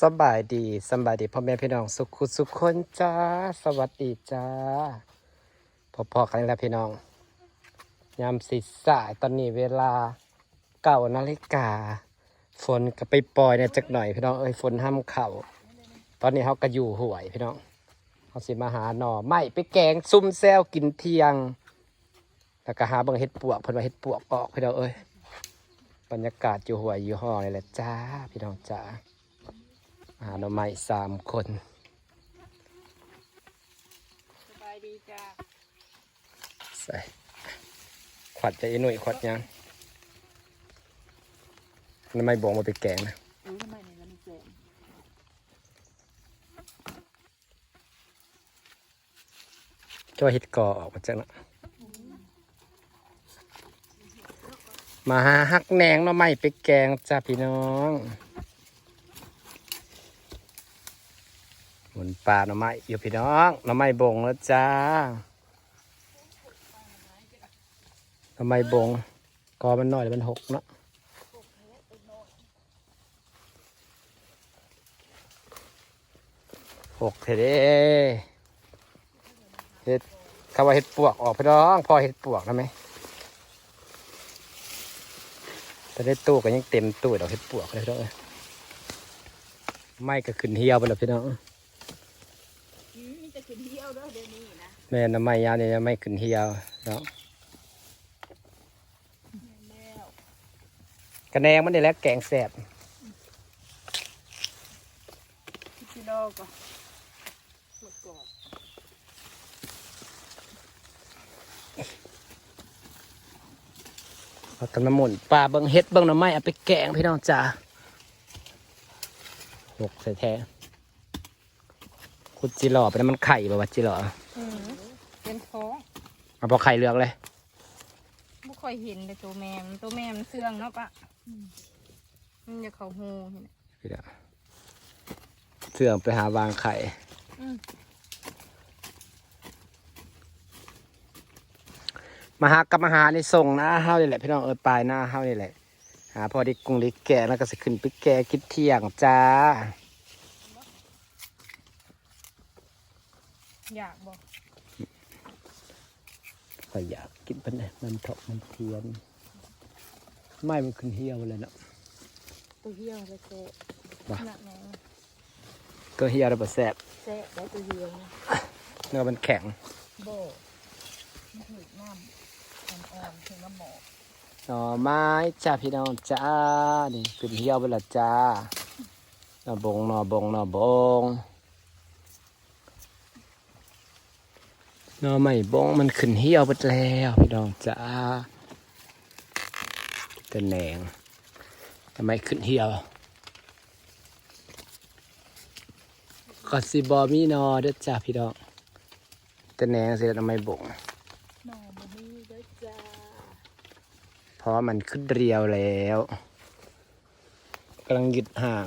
สบายดีสบายดีพ่อแม่พี่น้องสุขุสุขคนจ้าสวัสดีจ้าพอๆกันแล้วพี่น้องยามสิสายตอนนี้เวลาเก้านาฬิกา ฝนก็ไปปล่อยเนี่ยจักหน่อยพี่น้องเอ้ยฝนห้ามเข่าตอนนี้เขาก็อยู่ห่วยพี่น้องเขาสิมาหาหน่อไม่ไปแกงซุ่มแซวกินเที่ยงแล้วก็หาบังเห็ดปวกเพิ่นว่าเห็ดปวกออกพี่น้องเอ้ยบรรยากาศอยู่ห่วยอยู่ห่อนี่แหละจ้า พี่น้องจ้า หาหน่อไม้สามคนสบายดีจ้าใส่ขวัดจะอีหนุ่ยขวัดยังหน่อไม้บงมาไปแกงนะเออทำไมเนี่ยมันเจ็บช่วยเห็ดก่อออกมาจากนะมาหาฮักแหนงหน่อไม้ไปแกงจ้าพี่น้องหมุ นปลาหน่อไม้อยู่พี่น้องหน่อไม้บงแล้วจ้าหน่อไม้บงกอมันน้อยมันหกเนาะหกเทเด้เห็ดคำว่าเห็ดปวกออกพี่น้อง พอเห็ดปวกแล้วไหมแต่ได้ตู้ก็ยังเต็มตู้ดอกเห็ดปวกเลยพี่น้องไม่ก็ขึ้นเหี่ยวไปแล้วพี่น้อง อืมมีแต่ขึ้นเที่ยวเด้อเดี๋ยวนี้นะ แม่น้ำไม้ยาวเนี่ยไม่ขึ้นเหี่ยวเนาะแล้วกระแนงมันได้แล้วแกงแสบคิดกิโลก็หมดก่อนเอาตำน้ำมันต์ปลาเบิ้งเห็ดเบิ้งน้ำไม้เอาไปแกงพี่น้องจ้าหกใส่แท้คุณจิหล่อไปน้ำมันไข่บ่วะจิหล่อ อืม เอาพอไข่เลือกเลยไม่ค่อยเห็นเลยตัวแม่มันตัวแม่มันเสื่องเนาะปะมันจะเขาหูเห็นไหมพี่น้องเสื่อมไปหาวางไข่อืมมาหากับมาหาในส่งหน้าเฮานี่แหละพี่น้องเออปลายหน้าเฮานี่แหละหาพอไดีกุ้งไดีแก่แล้วก็สิขึ้นไปแก่กินเที่ยงจ้า อยากบอก ก็อยากกินเป็นไงมันเถาะมันเทียน ไม่มันขึ้นเหี่ยวเลยเนาะตัวเหี้ยวไปเซะว่ะหนักแน่ก็เหี่ยวแล้วบ่แซ่บเซะได้ตัวเหี้ยวนะเนื้อมันแข็งโบมันถึกน้ำอ่อนๆถึงน้ำหมอกหน่อไม้จ้าพี่น้องจ้านี่ขึ้นเหี่ยวไปและจ้าหน่อบงหน่อบงหน่อบง น่อไม่บงมันขึ้นเหี่ยวไปแล้วพี่น้องจ้าแต่แหนงทำไมขึ้นเหี่ยวก็สิบอมีหนอเด้อจ้าพี่น้องแต่แหนงสิทำไมบงหน่อมันนี่ด้วยจ้าเพราะว่ามันขึ้นเรียวแล้วกำลังหยุดห่าง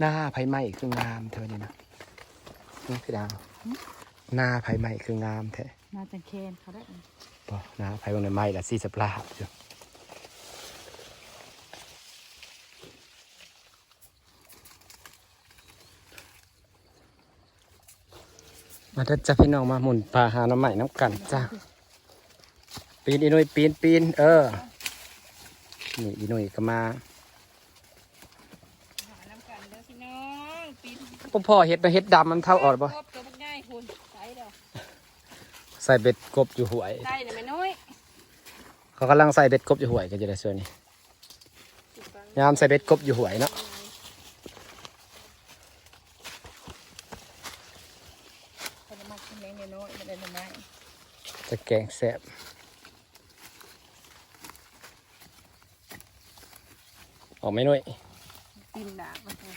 หน้าไผ่ไหม้คืองามเธอนี่นะนี่พี่ดาว หน้าไผ่ไหม้คืองามแท้น่าจะเคนเขาได้ปอหน้าไผ่บางในไหม้ละสี่สปลาบอยู่มาเด้อจ้าพี่น้องมาหมุนปลาหาหน้ำใหม่น้ำกันจ้าปีนอีนุยปีนปีนเออนี่อีนุยก็มา หาน้ำกันเด้อพี่น้องปีน พ่อพ่อเห็ดนะเห็ดดำมันเท่าออดบ่ครบตัวมันง่ายคุณใส่เดี๋ยวใส่เบ็ดกบอยู่หวย ใส่เนี่ยไม่น้อยเขากำลังใส่เบ็ดกบอยู่หวยก็จะได้ส่วนนี้ยามใส่เบ็ดกบอยู่หวยเนาะคนละมักกินเล็กน้อยมันได้ทำไมจะแกงแสบออกไหม่นุ่ย กินดาบมันเลย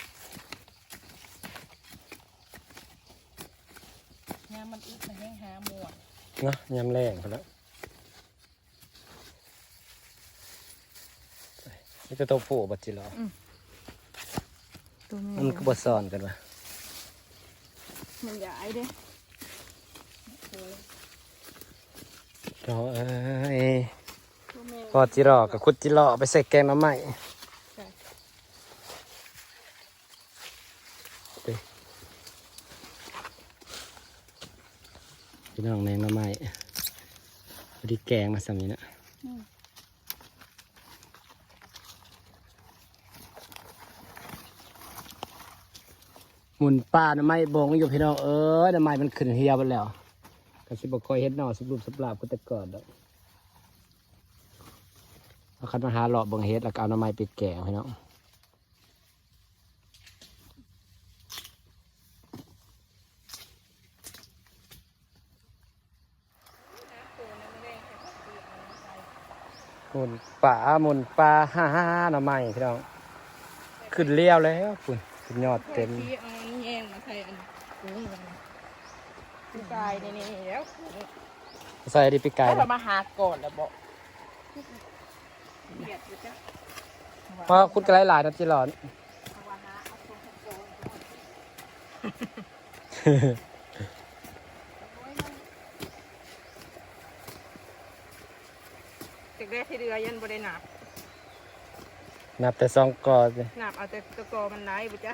ยามมันอึดมันแห้งหาหมวด เนาะยำแรงพอแล้วนี่จะตัวผู้บัดจิเหรอตัวมันก็บดซ้อนกันวะมันใหญ่เด้เราเอ้ยตัวพอจิรอกับคุดจิรอไปใส่แกงหน้ำใหม่พี่น้องแมงหน้ำ ดีแกงมาสามีนะหมุนป้าหน้ำไม้บงอยู่พี่น้องเออหน้ำไม้มันขึ้นเฮียไปแล้วก็สิบกคอยเฮ็ดหนอสุบรูปสุบลาบก็แต่ก่อนดอกเอาคันมาหาหลอบงเฮ็ดแล้วก็เอาน้ำไม้ปิดแก่พี่น้อง ป่าหมุนปลาฮ่าฮ่าฮ่าหน้ำไม้พี่น้องขึ้นเลี้ยวแล้วคุณขึ้นยอดเต็มที่เอาอันนี้แห้งมาใส่อันกุ้งมันคือกายนี่นี่แล้วใส่ดิปีกายให้นะเรามาหาก่อนแล้วบอกเบียดอยู่จ้ะเพราะคุณกระไรหลายนะที่ร้อน เด็ กแรกที่เรือยันบริหนับนับแต่สองกอสิหนับเอาแต่ตะกอมันไหนบุจ้ะ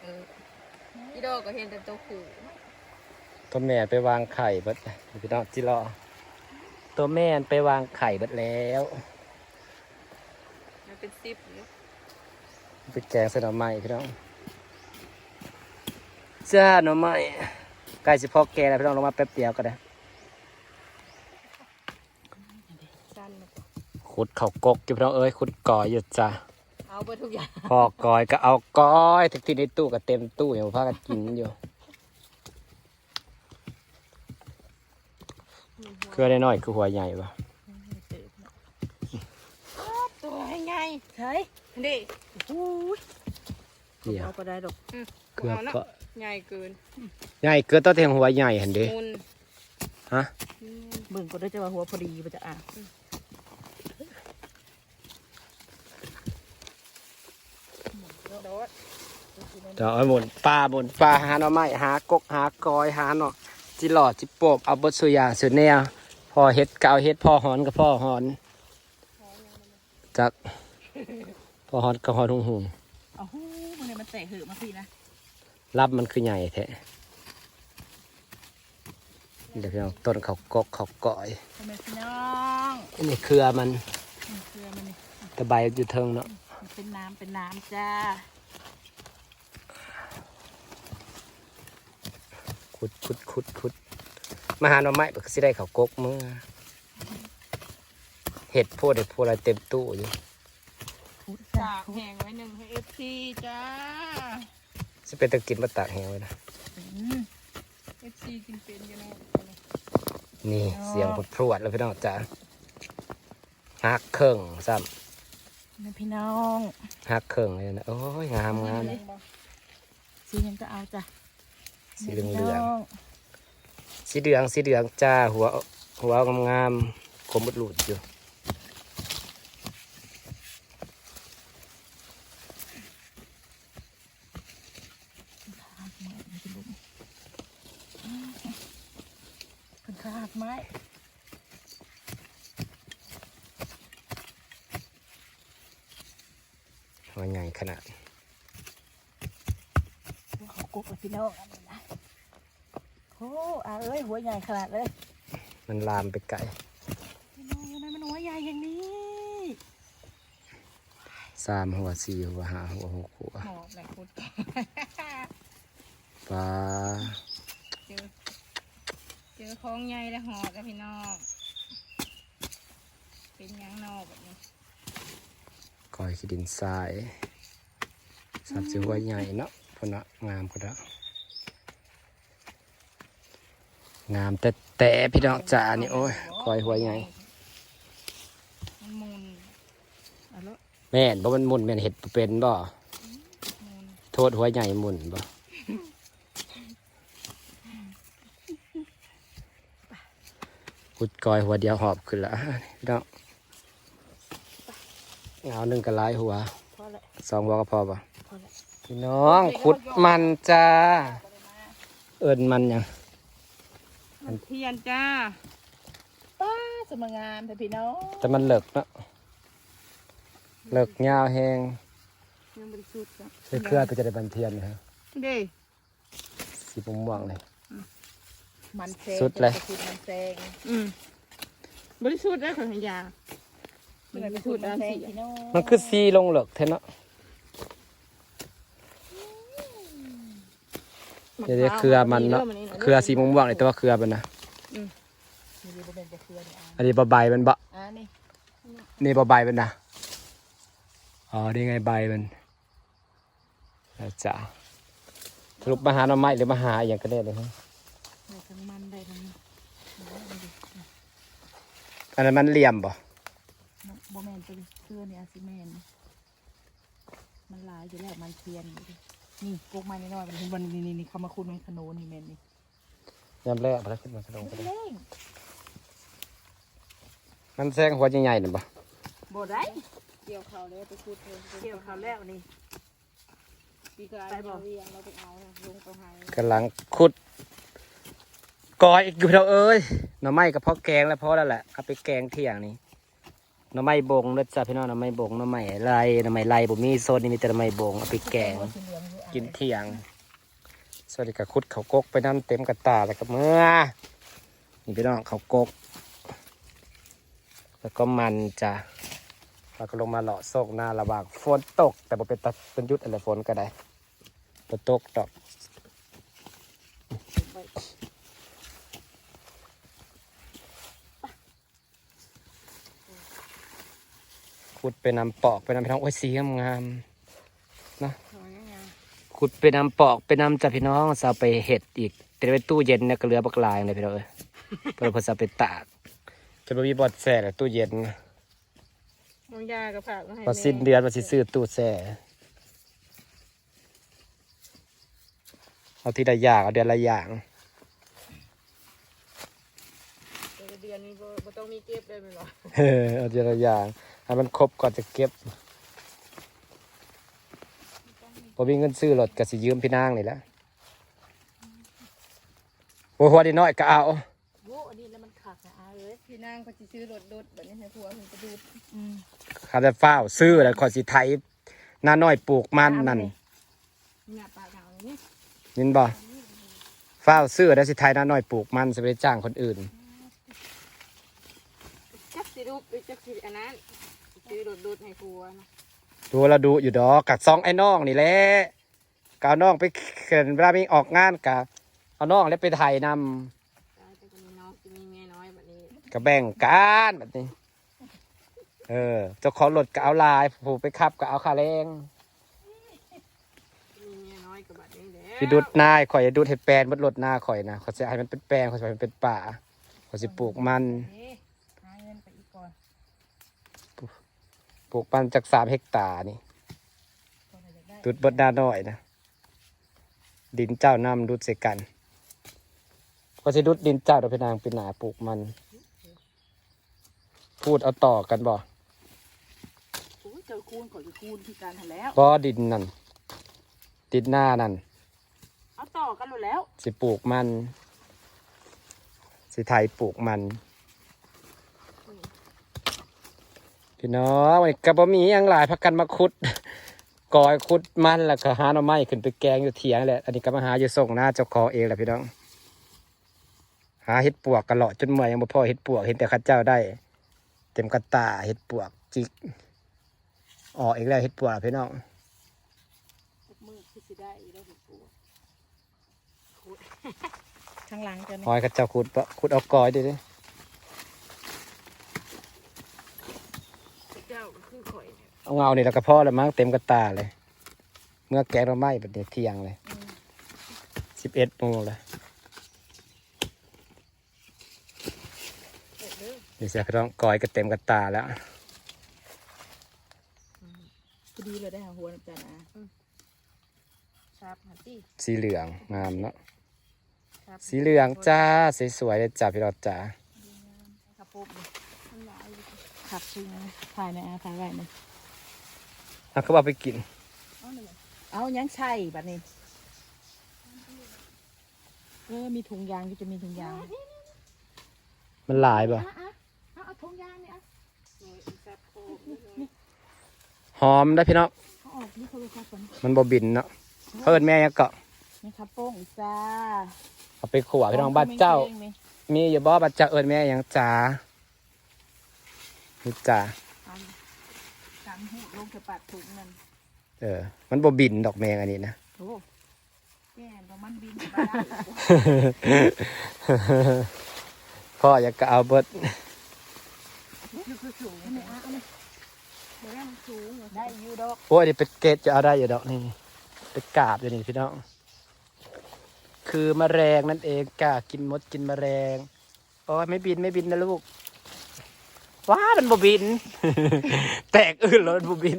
เอออีดอกก็เห็นแต่ตัวขู่ตัวแม่ไปวางไข่เบิดพี่น้องจิรอตัวแม่ไปวางไข่เบิดแล้ว มันเป็นซิปอยู่ไปแกงใส่หน่อไม้พี่น้องจ้าหน่อไม้ใกล้สิพอแกงแล้วพี่น้องลงมาแป๊บเดียวก็ได้ สั้นเลย ขุดเข่ากกอยู่พี่น้องเอ้ยขุดก่อยอยู่จ้าเอาไปทุกอย่างพอกอยก็เอาก้อยทุกที่ในตู้ก็เต็มตู้อย่างพากันกินอยู่เครือได้น้อยคือหัวใหญ่ปะตัวให้ไงใช่ดิเดี๋ยวเอาก็ได้ดอกเครือเอานะก็ใหญ่เกินใหญ่เกินตัวเทียงหัวใหญ่เห็นดิมุนฮะเบิ่งก็ได้จะว่าหัวพอดีมันจะอะ โดด เดี๋ยวเอาหมุนปลาหมุนปลาหาหน่อไม้หากกหากอยหาหน่อจิหลอดจิโปบเอาบดสุอยางสุดแนวพอเฮ็ดก็เอาเฮ็ดพ่อหอนกับพ่อหอนจักพ่อหอนกับหอนหุงหุงเอาหูมันเลยมันแตะเหอะมาพี่นะรับมันคือใหญ่แท้เดี๋ยวพี่น้องต้นเขากกเขาก่อยทำไมพี่น้องอันนี้เครือมันนี่เกลือมันนี่ตะไบอยู่เทิงเนาะมันเป็นน้ำเป็นน้ำจ้า ขุดขุดขุดขุดมาหาหน่อไม้ก็สิได้เขากกมือเห็ดพวกเด็ดพวกอะไรเต็มตู้อยู่พุดตาจ้ากแห้งไว้หนึ่งให้เอฟซีจ้าสิเป็นตะกินมาตากแห้งไว้นะอืมเอฟซีกินเป็นอยู่เนาะนี่เสียงพดพรวดแล้วพี่น้องจ๋าหักเครื่องซ้นี่พี่น้องำหักเครื่องเลยนะโอ้ยงามงามสียังก็เอาจ้ะ สีเหลืองเหลืพี่องน้สีเหลืองสีเหลืองจ้าหัวหัวงามงามๆคมบดหลุดอยู่เป็นขาหักไม้หัวใหญ่ขนาดเขากุ๊กกับพี่น้อง อันนี้นะโอ้อาเอ้ยหัวใหญ่ขนาดเลยมันลามไปไกลพี่น้องทำไมมันหัวใหญ่อย่างนี้สามหัวสี่หัวห้าหัวหกหัวหอบแหละคุดปลาเจอเจอของใหญ่แล้วหอบแล้วพี่น้องเป็นหยังนอกแบบนี้ก้อยขี้ดินทรายสามสิบหัวใหญ่เนาะพอเนาะงามก็ได้ งามแต่แต่พี่น้องจ๋านี่โอ้ยก้อยหัวใหญ่มันมุนเอาละแม่นบ่มันมุนแม่นเห็ดเป็นบ่มุนโทษหัวใหญ่มุนบ่กุดกอยหัวเดียวหอบขึ้นละพี่น้องเอาหนึ่งกระไลายหัวพอละสองหัวก็พอป่ะพี่น้องขุดมันจ้าเอิญมันยัง มันเทียนจ้าสมงามแต่พี่น้องแต่มันเลิกเนาะเลิกยาวแหงยังบริสุทธิ์จ้ะไปเครือไปจะได้บันเทียนนะครับเด้สีม่วงๆเลย มันแซงสุดเลยจะสุดมันแซงอืมบริสุทธิ์ได้ของยามันเป็นสุดมันแซงพี่น้องมันคือสีลงเลิกเท่เนาะ เดี๋ยวๆเครือมันเนาะเครือสีม่วงๆเลยแต่ว่าเครือมันนะมีดีบ่เป็นจะเคลื่อนอะอันนี้บใบมันบะอ่านี่นี่บใบมันนะอ๋อนี่ไงใบมันอาจ้ะสรุปมาหาหน่อไม้หรือมาหาอหย่างก็ได้เลยฮะได้ทั้งมันได้ทั้งอันนั้นมันเหลี่ยมบ่บ่แมนตัวเคลื่อนนี่อาซิแมนมันหลายอยู่แล้วมันเทียนอยู่ ดินี่กกไม้น้อยๆมันเห็นวันนี้นี่นี่เขามาคุณมันขนนนี่แมนนี่ยำแรกพระขึ้นมาสลงไปเลยเล่งมันแซงหัวใหญ่ๆน่ะบ่บ่ได้เกี่ยวเขาเลยไปพูดเลยเกี่ยวเขาแล้วนี่ปีกายไปบ่เรียงเราไปเอาลงไปหายกำลังขุดกอยอีกอยู่เท่าเอ้ยหน่อไม้กับพ่อแกงแล้วพอแล้วแหละเอาไปแกงเที่ยงนี้หน่อไม้บงนะจ๊ะพี่น้องหน่อไม้บงหน่อไม้ไรหน่อไม้ไรบ่มีโซนนี่มีแต่หน่อไม้บงเอาไปแกง กินเที่ยง สวัสดีกับคุดเขากกไปน้ำเต็มกระตาแล้วกับเมื่อนี่พี่น้องเขากก แล้วก็มันจ้ะแล้วก็ลงมาเลาะโซกหน้าระหว่างฝนตก แต่บ่เป็นตะเป็นยุดอะไรฝนก็ได้บ่ตกดอกขุดไปนำปอกไปนำพี่น้องโอ้ยสีงามๆนะ ขุดไปนำปอกไปนำจากพี่น้องสาวไปเห็ดอีกแต่ไปตู้เย็นเนี่ยก็เหลือบักลายเลยพี่น้องเอ้ยเพื่อเพอสาวไปตากจะบ่มีบอดแส่เลยตู้เย็นน้องยากับผักมาให้พอสิ้นเดือนมาสิซื้อตู้แส่เอาทีละอย่างเอาเดือนละอย่างแต่ละเดือนนี้บ่บ่ต้องมีเก็บเลยแมันบ่ เออเอาเดือนละอย่างให้มันครบก่อนจะเก็บ พอมีเงินซื้อรถก็สิยืมพี่นางนี่แหละหัวหัวดีน้อยก็เอาโว้อันนี้แล้วมันขักนะอาเอ้ยพี่นางก็สิซื้อรถดดแบบนี้ให้ผัวเพิ่นไปดูดอืมข้าจะเฝ้าวซื้อแล้วขอยสิไถหน้าน้อยปลูกมันนั่นหน้าปากเอานี่ยินบ่เฝ้าวซื้อแล้วสิไถหน้าน้อยปลูกมันจะไปจ้างคนอื่น จักสิดูไปจักสิอันนั้นซื้อรถดดให้ผัวนะ ดูเราดูอยู่ดอกกัดซองไอ้น้องนี่แหละกเอาน้องไปเขินเวลามีออกงานกะเอาน้องแล้วไปถ่ายนตายแต่ก็มีน้องจะมีเมียน้อยแบบนี้ำกะแบ่งกันแบบนี้ เออเจ้าของรถก็เอาลายผู้ไปขับก็เอาค่าแรงมีเมียน้อยกับแบบนี้แหล้วพี่ดุดนายข่อยจะดุดให้แปลนบดรถหน้าข่อยนะเขาจะให้มันเป็นแปลนเขาจะให้มันเป็นป่าเขาจะปลูกมัน เอ๊ะหาเงินไปอีกก่อน ปลูกมันจากสามเฮกตาร์นี่ก่อนเราจะได้ดุดบดดาน้อยนะ ดินเจ้านำดุดใส่กันก็จะดุดดินเจ้าเดี๋ยวพี่นางเป็นหนาปลูกมัน พูดเอาต่อกันบ่โอ้ยเจอคูณขอจะคูณที่การทันแล้วบ่ดินนั่นดินหน้านั่นเอาต่อกันหมดแล้ว สิปลูกมัน สิไทยปลูกมัน พี่น้องไอ้กระบะมีหยังหลายพักกันมาคุดกอยคุดมันแล้วก็หาหน่อไม้ขึ้นไปแกงอยู่เถียงแหละอันนี้ก็มาหาอยู่ส่งหน้าเจ้าของเองแหละพี่น้อง หาเห็ดปวกกันเลาะจนเมื่อยยังบ่พอเห็ดปวกเห็นแต่เข้าเจ้าได้ เต็มกระตาเห็ดปวกจิกออกอีกแล้วเห็ดปวกพี่น้องสักมือคือสิได้อีกแล้วปวดข้างหลังจะหอยเข้าเจ้าขุดปะขุดเอากอยดิดิ เจ้าก็คือข่อย เนี่ยเอาเงานี่แล้วก็พอแล้วมั้งเต็มกระตาเลย เมื่อแกงเราไหม้แบบนี้เที่ยงเลยสิบเอ็ดโมงเลยนี่เสียพี่น้องกอยก็เต็มกระตาแล้วพอดีเลยได้หาหัวน้ำจานะครับหาตี้สีเหลืองงามเนาะครับสีเหลืองจ้าสวยๆเลยจ้าพี่น้องจ้าขับปุ๊บเลยขับซึ่งถ่ายในอาถ่ายไว้หนึ่ง เขาเอาไปกิน เอายังใช่แบบนี้ เออ มีถุงยางก็จะมีถุงยาง มันหลายป่ะหอมได้พี่น้องมันบ่บินเนาะเพิ่นแม่ยังเกาะเอาไปขวาพี่น้องบ้านเจ้า มีอยู่บ่บ้านเจ้าเอิญแม่ยังจ๋านี่จ๋า สามหูลงเถอะปากถุงนั่นเออ มันบ่บินดอกแมงอันนี้นะ โอ้แก่แล้วมันบินมาได้พ่ออยากก็เอาเบิดคือสูงไม่เอาเลยเดี๋ยวมันสูงได้อยู่ดอกโอ้ยนี่เป็นเกตจะเอาได้อยู่ดอกนี่เป็นกาบอยู่นี่พี่น้อง คือมแมลงนั่นเองกากินมดกินมแมลงโอ้ยไม่บินไม่บินนะลูก ว้ามันบ่บิน แตกอื่นแล้วมันบ่บิน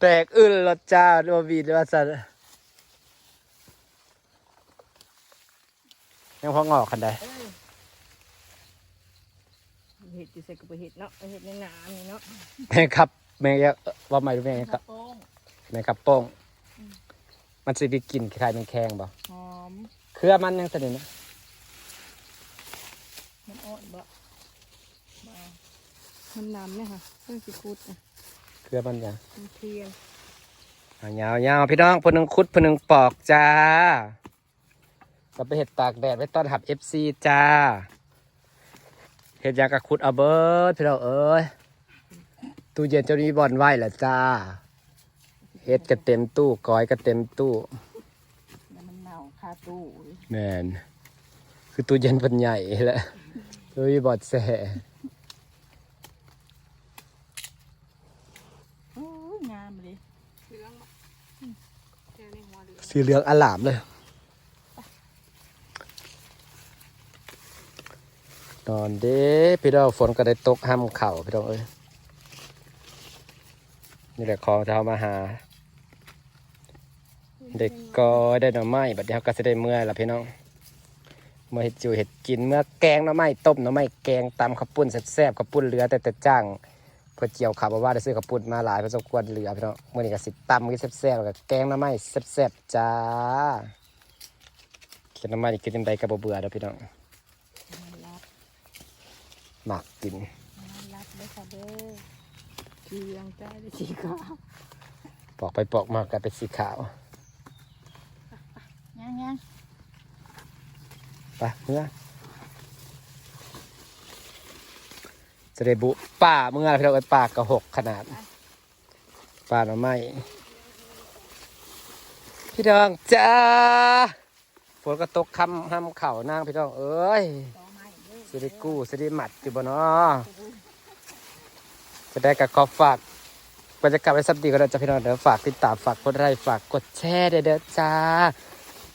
แตกอื่นแล้วจ้าบ่บินว่าสันยังพองอกคันใดเห็ดอยู่ใส่กับเห็ดเนาะเห็ดในน้ำนี่เนาะแม่ครับแม่ยะว่าไม่รู้แม่ยังครับโป้งแม่ครับโป้งมันสิไปกินคล้ายๆแมงแคงบ่หอมเครือมันยังสนิทนะ มันอ่อนบ่ มันน้ำเนี่ยค่ะเพิ่งสิคุดนะเครือมันยังมันเทียนเอายาวยาวพี่น้องพนึงคุดพนึงปอกจ้าก็ไปเห็ดตากแดดไว้ต้อนหับเอฟซีจ้า เห็ดยางกระคุดเอาเบิร์ดพี่น้องเอ้ยตู้เย็นเจ้านี้บอลไหวแหละจ้า เห็ดก็เต็มตู้ก้อยก็เต็มตู้แล้วมันเน่าคาตู้แมนคือตู้เย็นเป็นใหญ่แหละตู้นี้บอดแส่ โอ้ยงามเลย เหลืองบ่แค่ในหัวเหลือง สีเหลืองอลามเลย นอนเด้พี่น้องฝนก็ได้ตกห้ำเข่าพี่น้องเอ้ยนี่แหละของจะเอามาหา เด็กก็ได้หน่อไม้บัดเดี๋ยวเขาก็จะได้เมื่อยละพี่น้อง เมื่อเห็ดจูเห็ดกินเมื่อแกงหน่อไม้ต้มหน่อไม้แกงตำข้าวปุ้นแซ่บๆข้าวปุ้นเหลือแต่แต่จ้าง เพื่อเจียวขับว่าได้ซื้อข้าวปุ้นมาหลายพอสมควรเหลือพี่น้องเมื่อนี้ก็สิตำกินแซ่บๆแล้วก็แกงหน่อไม้แซ่บๆจ้ากินหน่อไม้นี่กินยังไงก็บ่เบื่อเด้อพี่น้องมันรับหมักกินมันรับเลยค่ะเด้อสีเหลืองจ้าได้สีขาวปอกไปปอกมากลายเป็นสีขาวย่างย่างไปเมื่อ จะได้บุป่าเมื่อพี่น้องเอ้ยป่ากระหกขนาด ป่าหน่อไม้พี่น้องจ้าฝนก็ตกคำห้ำเข่านั่งพี่น้องเอ้ยเสิได้กู้สิได้หมัดอยู่บ่เนาะจะได้กับขอฝากบรรยากาศไว้สักดีก็ได้จ้าพี่น้องเดี๋ยวฝากติดตามฝากกดไลค์ฝากกดแชร์เด้อจ้า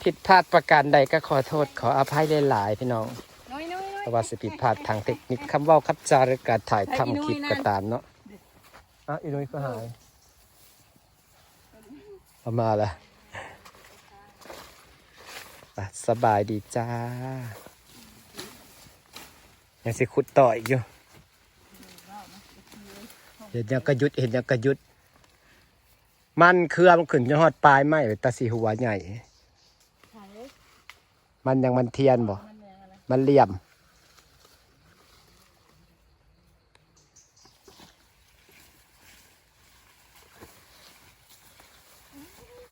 ผิดพลาดประการใดก็ขอโทษขออภัยหลายๆพี่น้อง ว่าสิผิดพลาดทางเทคนิคคำเว่าคับจาหรือการถ่ายทำคลิปก็ตามเนาะอะอีนุ้ยก็หายเอามาละอะสบายดีจ้า ยังสิขุดต่ออีกอยู่เห็นยังกระยุดเห็นยังกระยุด มันเครือมันขึ้นจนฮอดปลายไม้ตาสีหัวใหญ่ไข่มันยังมันเทียนบ่ มันแรงอะไรมันเหลี่ยมเ